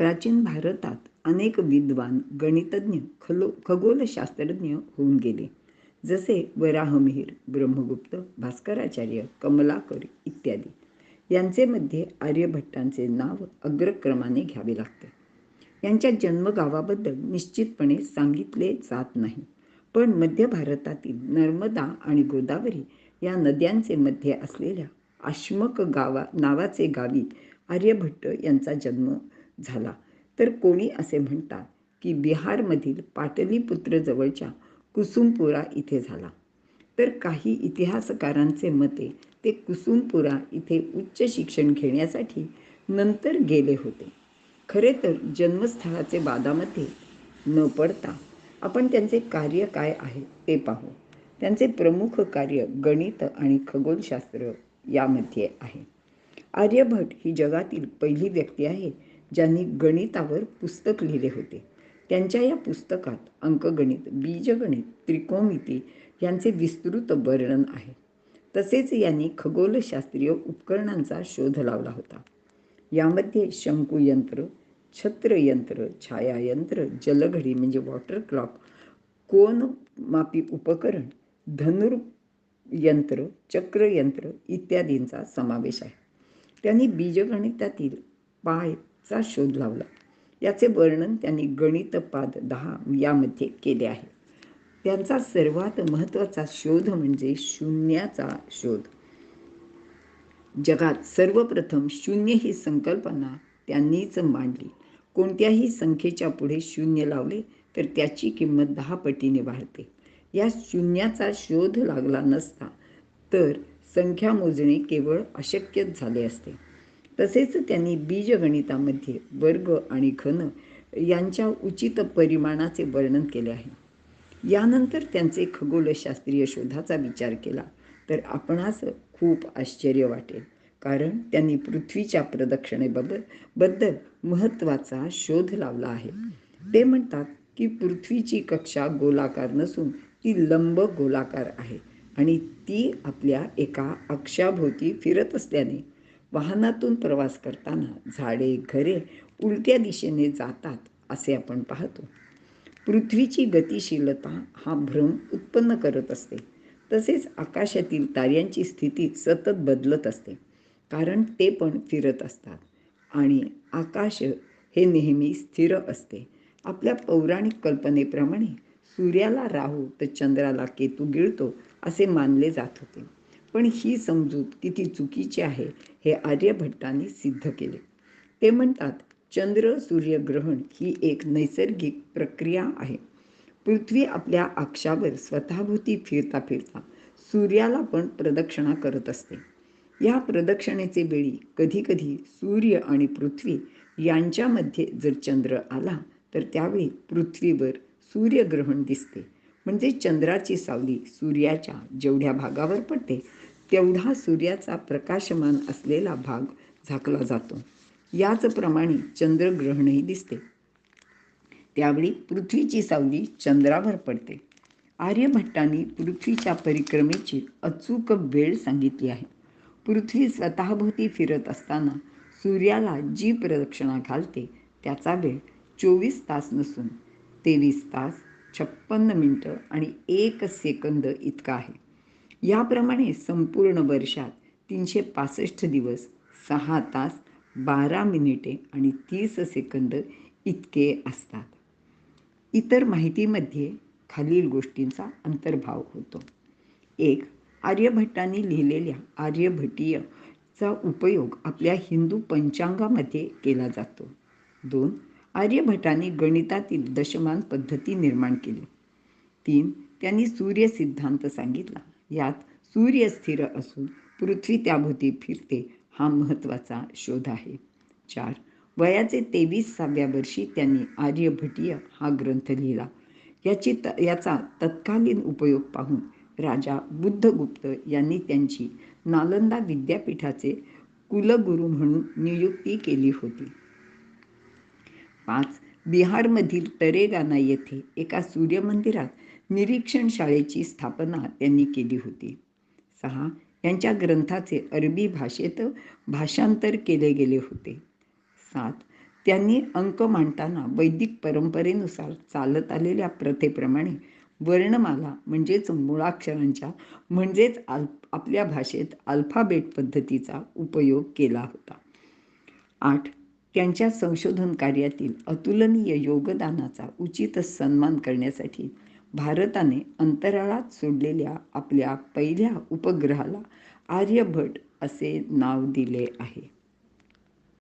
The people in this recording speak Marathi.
प्राचीन भारतात अनेक विद्वान गणितज्ञ खलो खगोलशास्त्रज्ञ होऊन गेले. जसे वराहमिहीर ब्रह्मगुप्त भास्कराचार्य कमलाकर इत्यादी. यांचे मध्ये आर्यभट्टांचे नाव अग्रक्रमाने घ्यावे लागते. यांच्या जन्मगावाबद्दल निश्चितपणे सांगितले जात नाही. पण मध्य भारतातील नर्मदा आणि गोदावरी या नद्यांचे मध्ये असलेल्या आश्मक गावा नावाचे गावी आर्यभट्ट यांचा जन्म झाला. तर कोणी असे म्हणतात की बिहारमधील पाटलीपुत्र जवळच्या कुसुमपुरा इथे झाला. तर काही इतिहासकारांचे मते ते कुसुमपुरा इथे उच्च शिक्षण घेण्यासाठी नंतर गेले होते. खरे तर जन्मस्थळाचे वादामध्ये न पडता आपण त्यांचे कार्य काय आहे ते पाहू. त्यांचे प्रमुख कार्य गणित आणि खगोलशास्त्र यामध्ये आहे. आर्यभट ही जगातील पहिली व्यक्ती आहे ज्यांनी गणितावर पुस्तक लिहिले होते. त्यांच्या या पुस्तकात अंकगणित बीजगणित त्रिकोमिती यांचे विस्तृत वर्णन आहे. तसेच यांनी खगोलशास्त्रीय उपकरणांचा शोध लावला होता. यामध्ये शंकुयंत्र छत्रयंत्र छायायंत्र जलघडी म्हणजे वॉटर क्लॉक कोन मापी उपकरण धनुर्यंत्र चक्रयंत्र इत्यादींचा समावेश आहे. त्यांनी बीजगणितातील पाय चा शोध लावला. याचे वर्णन त्यांनी गणितपाद दहा यामध्ये केले आहे. त्यांचा सर्वात महत्त्वाचा शोध म्हणजे शून्याचा शोध. जगात सर्वप्रथम शून्य ही संकल्पना त्यांनीच मांडली. कोणत्याही संख्येच्या पुढे शून्य लावले तर त्याची किंमत दहा पटीने वाढते. या शून्याचा शोध लागला नसता तर संख्या मोजणे केवळ अशक्यच झाले असते. तसेच त्यांनी बीजगणितामध्ये वर्ग आणि घन यांच्या उचित परिमाणाचे वर्णन केले आहे. यानंतर त्यांचे खगोलशास्त्रीय शोधाचा विचार केला तर आपणास खूप आश्चर्य वाटेल. कारण त्यांनी पृथ्वीच्या प्रदक्षिणेबाबत बद्दल महत्त्वाचा शोध लावला आहे. ते म्हणतात की पृथ्वीची कक्षा गोलाकार नसून ती लंब गोलाकार आहे आणि ती आपल्या एका अक्षाभोवती फिरत असल्याने वाहनातून प्रवास करताना झाडे घरे उलट्या दिशेने जातात असे आपण पाहतो. पृथ्वीची गतिशीलता हा भ्रम उत्पन्न करत असते. तसेच आकाशातील ताऱ्यांची स्थिती सतत बदलत असते कारण ते पण फिरत असतात आणि आकाश हे नेहमी स्थिर असते. आपल्या पौराणिक कल्पनेप्रमाणे सूर्याला राहू तर चंद्राला केतू गिळतो असे मानले जात होते. पण ही समजूत किती चुकीची आहे हे आर्यभट्टांनी सिद्ध केले. ते म्हणतात चंद्र सूर्यग्रहण ही एक नैसर्गिक प्रक्रिया आहे. पृथ्वी आपल्या अक्षावर स्वतःभोवती फिरता फिरता सूर्याला पण प्रदक्षिणा करत असते. या प्रदक्षिणेचे वेळी कधीकधी सूर्य आणि पृथ्वी यांच्यामध्ये जर चंद्र आला तर त्यावेळी पृथ्वीवर सूर्यग्रहण दिसते. म्हणजे चंद्राची सावली सूर्याच्या जेवढ्या भागावर पडते तेवढा सूर्याचा प्रकाशमान असलेला भाग झाकला जातो. याचप्रमाणे चंद्रग्रहणही दिसते. त्यावेळी पृथ्वीची सावली चंद्रावर पडते. आर्यभट्टांनी पृथ्वीच्या परिक्रमेची अचूक वेळ सांगितली आहे. पृथ्वी स्वतःभोवती फिरत असताना सूर्याला जी प्रदक्षिणा घालते त्याचा वेळ चोवीस तास नसून तेवीस तास छप्पन्न मिनटं आणि एक सेकंद इतका आहे. याप्रमाणे संपूर्ण वर्षात तीनशे पासष्ट दिवस सहा तास बारा मिनिटे आणि तीस सेकंद इतके असतात. इतर माहितीमध्ये खालील गोष्टींचा अंतर्भाव होतो. एक आर्यभट्टांनी लिहिलेल्या आर्यभटीयचा उपयोग आपल्या हिंदू पंचांगामध्ये केला जातो. दोन आर्यभटांनी गणितातील दशमान पद्धती निर्माण केली. तीन त्यांनी सूर्य सिद्धांत सांगितला. यात सूर्य स्थिर असून पृथ्वी त्याभोवती फिरते हा महत्त्वाचा शोध आहे. चार. वयाचे तेवीसाव्या वर्षी त्यांनी आर्यभटीय हा ग्रंथ लिहिला. याची त याचा तत्कालीन उपयोग पाहून राजा बुद्धगुप्त यांनी त्यांची नालंदा विद्यापीठाचे कुलगुरू म्हणून नियुक्ती केली होती. पाच. बिहारमधील तरेगाना येथे एका सूर्यमंदिरात निरीक्षण शाळेची स्थापना त्यांनी केली होती. सहा यांच्या ग्रंथाचे अरबी भाषेत भाषांतर केले गेले होते. सात त्यांनी अंक मांडताना वैदिक परंपरेनुसार चालत आलेल्या प्रथेप्रमाणे वर्णमाला म्हणजेच मुळाक्षरांच्या म्हणजेच आल आपल्या भाषेत अल्फाबेट पद्धतीचा उपयोग केला होता. आठ त्यांच्या संशोधन कार्यातील अतुलनीय योगदानाचा उचित सन्मान करण्यासाठी भारताने अंतराळात सोडलेल्या आपल्या पहिल्या उपग्रहाला आर्यभट असे नाव दिले आहे.